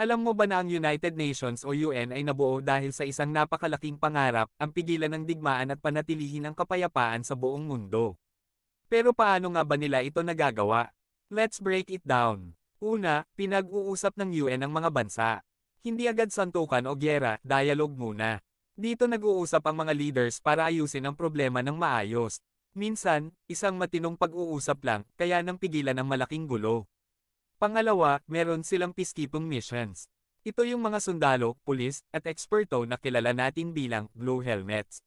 Alam mo ba na ang United Nations o UN ay nabuo dahil sa isang napakalaking pangarap, ang pigilan ng digmaan at panatilihin ang kapayapaan sa buong mundo. Pero paano nga ba nila ito nagagawa? Let's break it down. Una, pinag-uusap ng UN ang mga bansa. Hindi agad santukan o gyera, dialogue muna. Dito nag-uusap ang mga leaders para ayusin ang problema ng maayos. Minsan, isang matinong pag-uusap lang, kaya nang pigilan ang malaking gulo. Pangalawa, meron silang peacekeeping missions. Ito yung mga sundalo, pulis, at eksperto na kilala natin bilang Blue Helmets.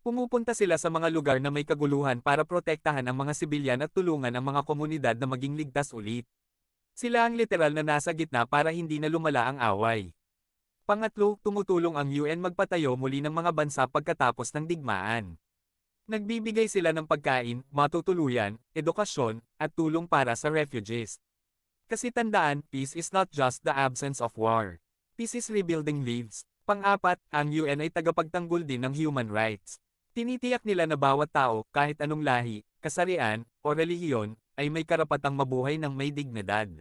Pumupunta sila sa mga lugar na may kaguluhan para protektahan ang mga sibilyan at tulungan ang mga komunidad na maging ligtas ulit. Sila ang literal na nasa gitna para hindi na lumala ang away. Pangatlo, tumutulong ang UN magpatayo muli ng mga bansa pagkatapos ng digmaan. Nagbibigay sila ng pagkain, matutuluyan, edukasyon, at tulong para sa refugees. Kasi tandaan, peace is not just the absence of war. Peace is rebuilding lives. Pang-apat, ang UN ay tagapagtanggol din ng human rights. Tinitiyak nila na bawat tao, kahit anong lahi, kasarian, o relihiyon, ay may karapatang mabuhay ng may dignidad.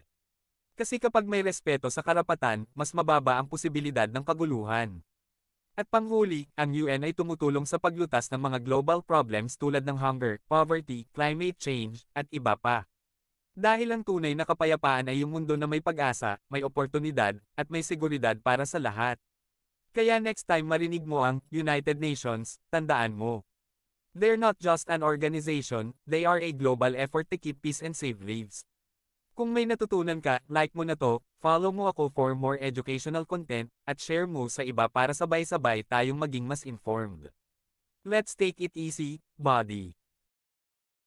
Kasi kapag may respeto sa karapatan, mas mababa ang posibilidad ng kaguluhan. At panghuli, ang UN ay tumutulong sa paglutas ng mga global problems tulad ng hunger, poverty, climate change, at iba pa. Dahil ang tunay na kapayapaan ay yung mundo na may pag-asa, may oportunidad, at may seguridad para sa lahat. Kaya next time marinig mo ang United Nations, tandaan mo. They're not just an organization, they are a global effort to keep peace and save lives. Kung may natutunan ka, like mo na to, follow mo ako for more educational content, at share mo sa iba para sabay-sabay tayong maging mas informed. Let's take it easy, body.